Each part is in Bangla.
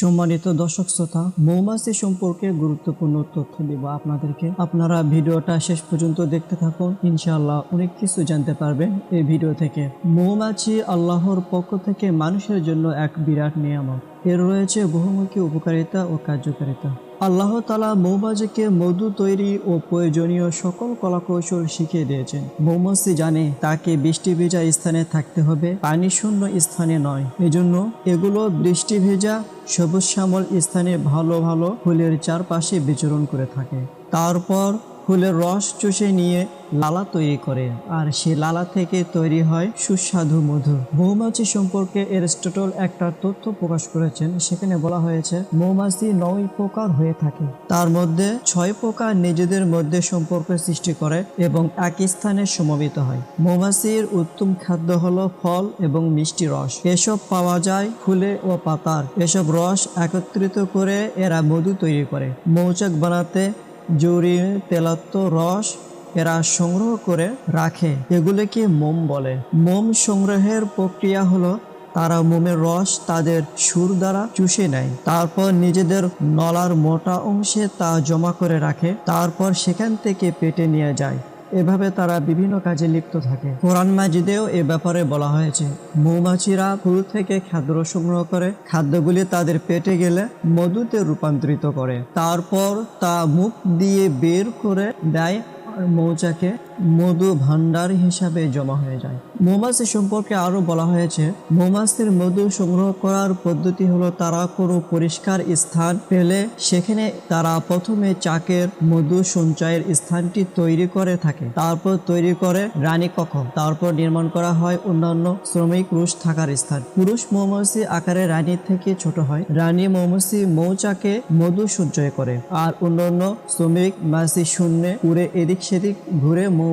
সম্মানিত দর্শক শ্রোতা, মৌমাছি সম্পর্কে গুরুত্বপূর্ণ তথ্য দেব আপনাদেরকে। আপনারা ভিডিওটা শেষ পর্যন্ত দেখতে থাকুন, ইনশাআল্লাহ অনেক কিছু জানতে পারবেন এই ভিডিও থেকে। মৌমাছি আল্লাহর পক্ষ থেকে মানুষের জন্য এক বিরাট নিয়ামক এর রয়েছে বহুমুখী উপকারিতা ও কার্যকারিতা। আল্লাহ তালা মৌমাছিকে মধু তৈরি ও প্রয়োজনীয় সকল কলাকৌশল শিখিয়ে দিয়েছেন। মৌমাছি জানে তাকে বৃষ্টি ভেজা স্থানে থাকতে হবে, পানি শূন্য স্থানে নয়। এজন্য এগুলো বৃষ্টি ভেজা, সবুজ শ্যামল স্থানে ভালো ভালো ফুলের চারপাশে বিচরণ করে থাকে। তারপর ফুলের রস চুষে নিয়ে লালা তৈরি করে। আর সে লালা থেকে তৈরি হয় সুস্বাদু মধু। মৌমাছি সম্পর্কে এরিস্টটল একটা তথ্য প্রকাশ করেছেন। সেখানে বলা হয়েছে, মৌমাছি নয় প্রকার হয়ে থাকে। তার মধ্যে ছয় প্রকার নিজেদের মধ্যে সম্পর্ক সৃষ্টি করে এবং এক স্থানে সমবেত হয়। মৌমাছির উত্তম খাদ্য হলো ফল এবং মিষ্টি রস। এসব পাওয়া যায় ফুলে ও পাতার। এসব রস একত্রিত করে এরা মধু তৈরি করে। মৌচাক বানাতে জরি তেলাত্ম রস এরা সংগ্রহ করে রাখে। এগুলোকে মোম বলে। মোম সংগ্রহের প্রক্রিয়া হলো, তারা মোমের রস তাদের সুর দ্বারা চুষে নেয়। তারপর নিজেদের নলার মোটা অংশে তা জমা করে রাখে। তারপর সেখান থেকে পেটে নিয়ে যায়। এভাবে তারা বিভিন্ন কাজে লিপ্ত থাকে। কোরআন মাজিদেও এ ব্যাপারে বলা হয়েছে। মৌমাছিরা ফুল থেকে খাদ্য সংগ্রহ করে। খাদ্যগুলি তাদের পেটে গেলে মধুতে রূপান্তরিত করে। তারপর তা মুখ দিয়ে বের করে দেয় মৌচাকে মধু ভাণ্ডার হিসাবে জমা হয়ে যায়। মৌমাছি সম্পর্কে আরও বলা হয়েছে মৌমাছির মধু সংগ্রহ করার পদ্ধতি হলো তারা কোনো পরিষ্কার স্থান পেলে সেখানে তারা প্রথমে চাকের মধু সঞ্চয়ের স্থানটি তৈরি করে থাকে। তারপর তৈরি করে রানী কক্ষ তারপর নির্মাণ করা হয় অন্যান্য শ্রমিক পুরুষ থাকার স্থান। পুরুষ মৌমাছি আকারে রানীর থেকে ছোট হয়, রানী মৌমাছি মৌচাকে মধু সঞ্চয় করে, আর অন্যান্য শ্রমিক মাছি শূন্যে উড়ে এদিক সেদিক ঘুরে মৌ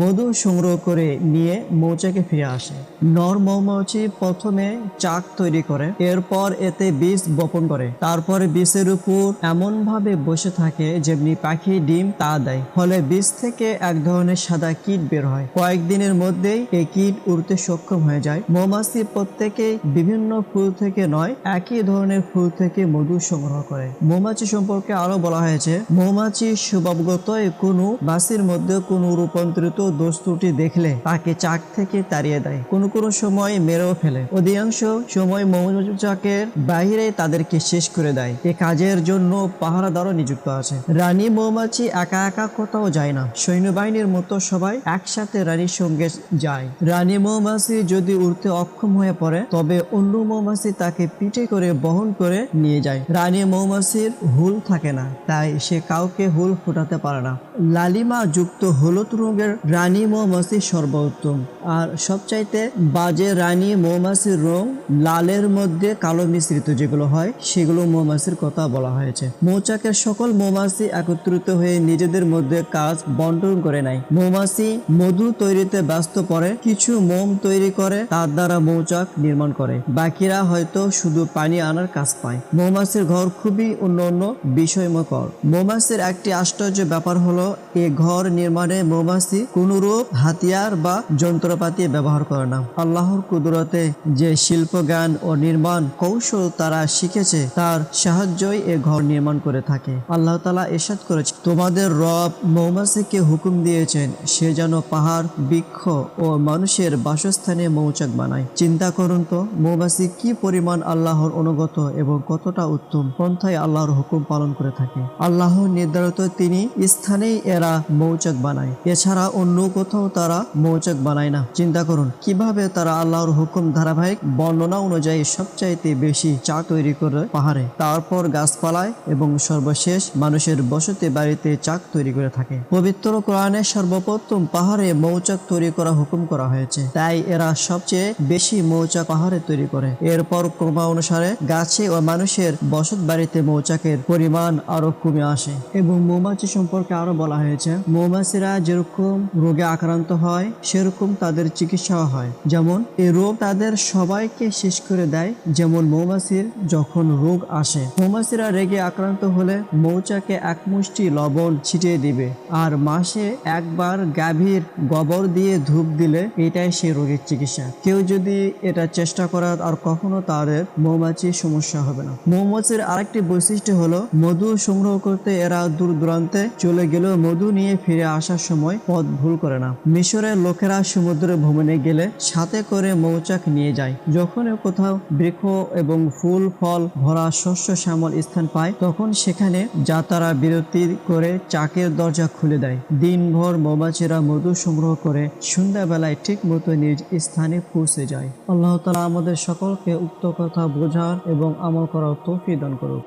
মধু সংগ্রহ করে নিয়ে মৌচাকে ফিরে আসে। নর মৌমাছি প্রথমে চাক তৈরি করে, এরপর এতে বীজ বপন করে। তারপরে বীজের উপর এমন ভাবে বসে থাকে যেমনি পাখি ডিম তা দেয়। ফলে বীজ থেকে এক ধরনের সাদা কীট বের হয়। কয়েকদিনের মধ্যেই এই কীট উড়তে সক্ষম হয়ে যায়। মৌমাছি প্রত্যেকেই বিভিন্ন ফুল থেকে নয়, একই ধরনের ফুল থেকে মধু সংগ্রহ করে। মৌমাছি সম্পর্কে আরও বলা হয়েছে, মৌমাছি স্বভাবগত কোনো মাছির মধ্যে কোনো রূপান্তরিত দোষ ত্রুটি দেখলে তাকে চাক থেকে তাড়িয়ে দেয়। কোনো কোনো সময় মেরেও ফেলে। অধিকাংশ সময় মৌচাকের বাইরে তাদেরকে শেষ করে দেয়। এ কাজের জন্য পাহারাদারও নিযুক্ত আছে। রানী মৌমাছি একা একা কোথাও যায় না। সৈন্যবাহিনীর মতো সবাই একসাথে রানীর সঙ্গে যায়। রানী মৌমাছি যদি উড়তে অক্ষম হয়ে পড়ে, তবে অন্য মৌমাছি তাকে পিঠে করে বহন করে নিয়ে যায়। রানী মৌমাছির হুল থাকে না, তাই সে কাউকে হুল ফোটাতে পারে না। লালিমা যুক্ত হলুদ রঙের রানী মৌমাছি সর্বোত্তম। আর সবচাইতে বাজে রানী মৌমাছির রং লালের মধ্যে কালো মিশ্রিত যেগুলো হয়, সেগুলো মৌমাছির কথা বলা হয়েছে। মৌচাকের সকল মৌমাছি একত্রিত হয়ে নিজেদের মধ্যে কাজ বন্টন করে নেয়। মৌমাছি মধু তৈরিতে ব্যস্ত পড়ে, কিছু মোম তৈরি করে তার দ্বারা মৌচাক নির্মাণ করে। বাকিরা হয়তো শুধু পানি আনার কাজ পায়। মৌমাছির ঘর খুবই অন্য অন্য বিষয়মকর। মৌমাছির একটি আশ্চর্য ব্যাপার হলো, এ ঘর নির্মাণে মৌমাছি কোনরূপ হাতিয়ার বা যন্ত্রপাতি ব্যবহার করে না। আল্লাহর কুদরতে যে শিল্প জ্ঞান ও নির্মাণ কৌশল তারা শিখেছে, তার সাহায্যই এ ঘর নির্মাণ করে থাকে। আল্লাহ তালা এসাদ করেছে তোমাদের রব মৌমাছিকে হুকুম দিয়েছেন, সে যেন পাহাড়, বৃক্ষ ও মানুষের বাসস্থানে মৌচাক বানায়। চিন্তা করুন তো, মৌমাছি কি পরিমাণ আল্লাহর অনুগত এবং কতটা উত্তম পন্থায় আল্লাহর হুকুম পালন করে থাকে। আল্লাহ নির্ধারিত তিনি স্থানেই এরা মৌচাক বানায়। এছাড়া অন্য কোথাও তারা মৌচাক বানায় না। চিন্তা করুন, কীভাবে তারা আল্লাহর হুকুম ধারাবাহিক বর্ণনা অনুযায়ী সবচাইতে বেশি চা তৈরি করে পাহাড়ে। তারপর গাছপালায় এবং সর্বশেষ মানুষের বসতি বাড়িতে চাক তৈরি করে থাকে। পবিত্র কোরআনে সর্বপ্রথম পাহাড়ে মৌচাক তৈরি করা হুকুম করা হয়েছে। তাই এরা সবচেয়ে বেশি মৌচাক পাহাড়ে তৈরি করে। এরপর ক্রমা অনুসারে গাছে ও মানুষের বসত বাড়িতে মৌচাকের পরিমাণ আরও কমে আসে। এবং মৌমাছি সম্পর্কে আরও বলা হয়েছে। মৌমাছিরা যেরকম রোগে আক্রান্ত হয়, সেরকম তাদের চিকিৎসাও হয়। যেমন, এই রোগ তাদের সবাইকে শেষ করে দেয়, যেমন মৌমাছির যখন রোগ আসে। মৌমাছিরা রেগে আক্রান্ত হলে মৌচাকে এক মুষ্টি লবণ ছিটিয়ে দিবে আর মাসে একবার গাভীর গোবর দিয়ে ধূপ দিলে এটাই সেই রোগের চিকিৎসা। কেউ যদি এটা চেষ্টা করার আর কখনো তাদের মৌমাছির সমস্যা হবে না। মৌমাছির আরেকটি বৈশিষ্ট্য হলো, মধু সংগ্রহ করতে এরা দূর দূরান্তে চলে গেলেও মধু নিয়ে ফিরে আসার সময় পথ ভুল করে না। মিশরের লোকেরা সমুদ্রে ভ্রমণে গেলে সাথে করে মৌচাক নিয়ে যায়। যখন কোথাও বৃক্ষ এবং ফুল, ফল ভরা শস্য শ্যামল স্থান পায়, তখন সেখানে যা তারা বিরতি করে চাকের দরজা খুলে দেয়। দিনভর মৌমাছিরা মধু সংগ্রহ করে সন্ধ্যাবেলায় ঠিক মতো নিজ স্থানে পৌঁছে যায়। আল্লাহ তালা আমাদের সকলকে উক্ত কথা বোঝার এবং আমল করার তৌফিক দান করুক।